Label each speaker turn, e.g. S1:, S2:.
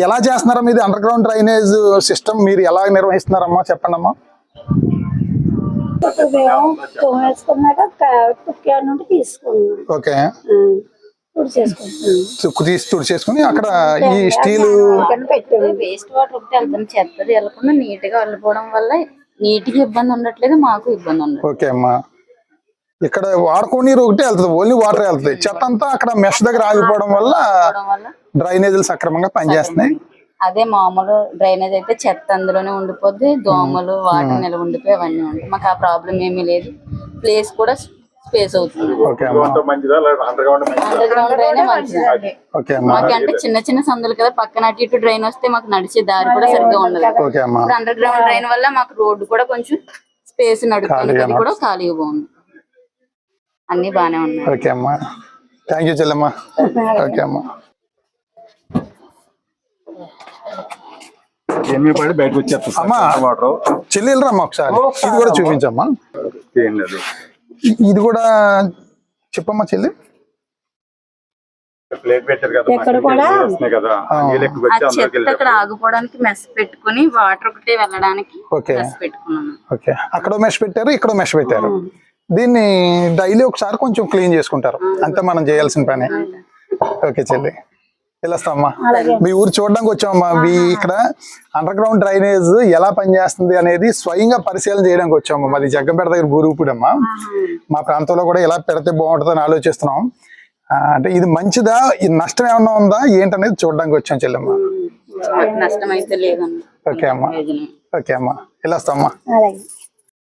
S1: ఎలా చేస్తున్నారమ్మా ఇది under ground drainage system మీరు ఎలా నిర్వహిస్తున్నారమ్మా? చెప్పండి అమ్మా ఓకే. తీసి తుడిచేసుకుని అక్కడ ఈ స్టీల్
S2: వేస్ట్ వాటర్ ఒకటి వెళ్తుంది చెత్తది వెళ్ళకుండా నీట్గా వెళ్ళిపోవడం వల్ల నీటికి ఇబ్బంది ఉండట్లేదు మాకు ఇబ్బంది ఉండదు
S1: ఓకే అమ్మా. ఇక్కడ వాడుకో నీరు ఒకటే వెళ్తుంది ఓన్లీ వాటర్ వెళ్తుంది. చెత్త అంతా అక్కడ మెష్ దగ్గర ఆగిపోవడం వల్ల డ్రైనేజీలు సక్రమంగా పనిచేస్తున్నాయి.
S2: అదే మామూలు డ్రైనేజ్ అయితే చెత్త అందులోనే ఉండిపోద్ది దోమలు వాటర్ నిల్వ ఉండిపోయి అవన్నీ ఉంటాయి. మాకు ఆ ప్రాబ్లం ఏమీ లేదు. ప్లేస్ కూడా స్పేస్ అవుతుంది. అంటే చిన్న చిన్న సందులు కదా పక్కన అటు ఇటు డ్రైన్ వస్తే మాకు నడిచే దారి కూడా సరిగ్గా ఉండదు.
S1: ఓకే అమ్మా.
S2: ఇప్పుడు అండర్ గ్రౌండ్ డ్రైన్ వల్ల మాకు రోడ్డు కూడా కొంచెం స్పేస్ నడుపుతుంది కూడా ఖాళీగా బాగుంది అన్ని బానే ఉన్నాయి.
S1: ఓకే అమ్మా. థ్యాంక్ యూ చెల్లెమ్మా. ఓకే అమ్మా.
S3: ఎన్ని పడి బయటకు వచ్చేస్తా
S1: అమ్మా.
S3: వాటర్.
S1: చెల్లి వెళ్ళరమ్మా ఒకసారి. ఇది కూడా చూపించమ్మా. ఇది కూడా చెప్పమ్మా చెల్లి.
S3: ప్లేట్ పెట్టారు కదా
S4: ఎక్కడ కూడా?
S2: అక్కడ ఆగిపోవడానికి మెస్ పెట్టుకుని వాటర్ ఒకటే వెళ్ళడానికి
S1: ఓకే.
S2: మెస్ పెట్టుకున్నాను
S1: ఓకే. అక్కడ మెష్ పెట్టారు ఇక్కడ మెష్ పెట్టారు. దీన్ని డైలీ ఒకసారి కొంచెం క్లీన్ చేసుకుంటారు. అంతే మనం చేయాల్సిన పని. ఓకే చెల్లి. వెళ్ళొస్తామమ్మా మీ ఊరు చూడడానికి వచ్చామమ్మా. మీ ఇక్కడ అండర్ గ్రౌండ్ డ్రైనేజ్ ఎలా పనిచేస్తుంది అనేది స్వయంగా పరిశీలన చేయడానికి వచ్చామమ్మా. మాది జగ్గంపేట దగ్గర బూరుగుపూడమ్మా మా ప్రాంతంలో కూడా ఎలా పెడితే బాగుంటుందని ఆలోచిస్తున్నాం. అంటే ఇది మంచిదా? ఈ నష్టం ఏమన్నా ఉందా? ఏంటనేది చూడడానికి వచ్చాం చెల్లెమ్మ. ఓకే అమ్మా. ఓకే అమ్మా. వెళ్ళొస్తామ్మా